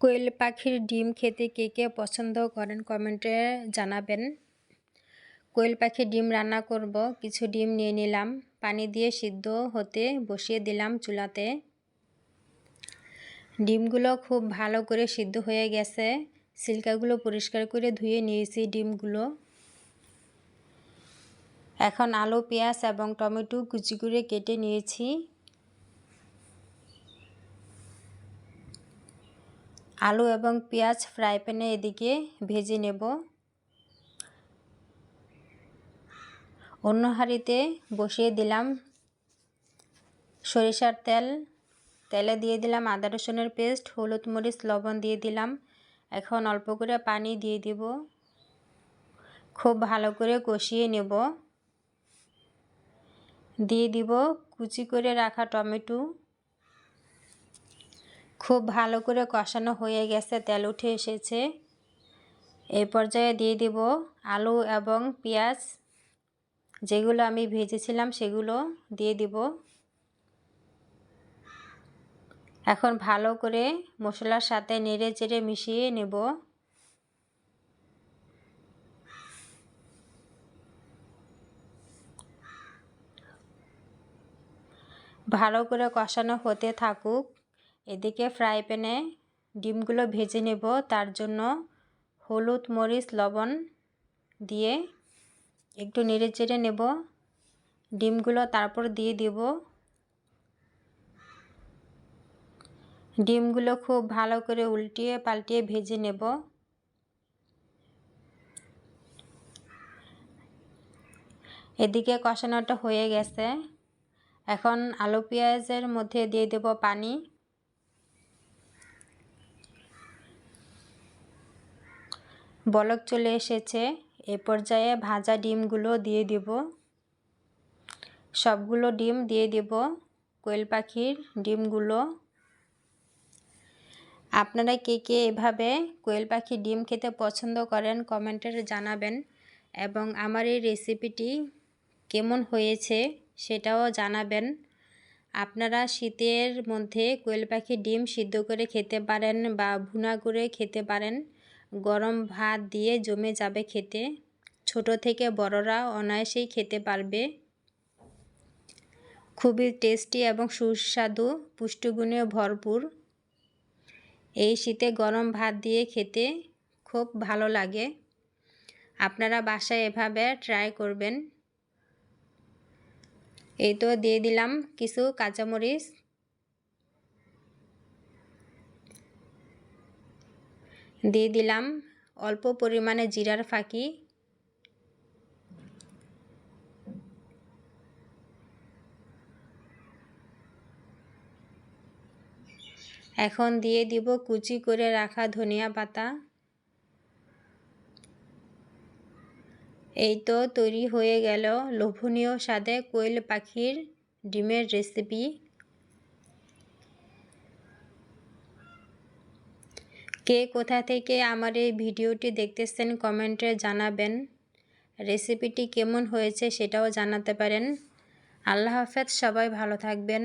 কোয়েল পাখির ডিম খেতে কে কে পছন্দ করেন কমেন্টে জানাবেন। কোয়েল পাখির ডিম রান্না করব, কিছু ডিম নিয়ে নিলাম, পানি দিয়ে সিদ্ধ হতে বসিয়ে দিলাম চুলাতে। ডিমগুলো খুব ভালো করে সিদ্ধ হয়ে গেছে, সিল্কাগুলো পরিষ্কার করে ধুয়ে নিয়েছি ডিমগুলো। এখন আলু, পেঁয়াজ এবং টমেটো কুচি করে কেটে নিয়েছি। আলু এবং পেঁয়াজ ফ্রাই প্যানে এদিকে ভেজে নেব। অন্য হাঁড়িতে বসিয়ে দিলাম সরিষার তেল। তেলে দিয়ে দিলাম আদা রসুনের পেস্ট, হলুদ মরিচ, লবণ দিয়ে দিলাম। এখন অল্প করে পানি দিয়ে দিব। খুব ভালো করে কষিয়ে নেব। দিয়ে দিব কুচি করে রাখা টমেটো। খুব ভালো করে কষানো হয়ে গেছে, তেল উঠে এসেছে। এই পর্যায়ে দিয়ে দিব আলু এবং পেঁয়াজ। যেগুলো আমি ভেজেছিলাম সেগুলো দিয়ে দিব। এখন ভালো করে মশলার সাথে নেড়ে চেড়ে মিশিয়ে নেব। ভালো করে কষানো হতে থাকুক। এদিকে ফ্রাই প্যানে ডিমগুলো ভেজে নেব, তার জন্য হলুদ মরিচ, লবণ দিয়ে একটু নেড়ে চেড়ে নেব। ডিমগুলো তারপর দিয়ে দেব। ডিমগুলো খুব ভালো করে উল্টিয়ে পাল্টিয়ে ভেজে নেব। এদিকে কষানোটা হয়ে গেছে। এখন আলু পেঁয়াজের মধ্যে দিয়ে দেব পানি। বলক চলে এসেছে। এ পর্যায়ে ভাজা ডিমগুলো দিয়ে দেব। সবগুলো ডিম দিয়ে দেব। কোয়েল পাখির ডিমগুলো। আপনারা কে কে এভাবে কোয়েল পাখির ডিম খেতে পছন্দ করেন কমেন্টে জানাবেন এবং আমার এই রেসিপিটি কেমন হয়েছে সেটাও জানাবেন। আপনারা শীতের মধ্যে কোয়েল পাখির ডিম সিদ্ধ করে খেতে পারেন বা ভুনা করে খেতে পারেন। গরম ভাত দিয়ে জমে যাবে খেতে। ছোট থেকে বড়রা অনায়াসেই খেতে পারবে। খুবই টেস্টি এবং সুস্বাদু পুষ্টিগুণে ভরপুর। এই শীতে গরম ভাত দিয়ে খেতে খুব ভালো লাগে। আপনারা বাসায় এভাবে ট্রাই করবেন। এই তো দিয়ে দিলাম কিছু কাঁচামরিচ। দিয়ে দিলাম অল্প পরিমাণে জিরার ফাঁকি। এখন দিয়ে দিব কুচি করে রাখা ধনিয়া পাতা। এই তো তৈরি হয়ে গেল। লোভনীয় স্বাদে কোয়েল পাখির ডিমের রেসিপি কে কোথা থেকে আমার এই ভিডিওটি দেখতেছেন কমেন্টে জানাবেন। রেসিপিটি কেমন হয়েছে সেটাও জানাতে পারেন। আল্লাহ হাফেজ, সবাই ভালো থাকবেন।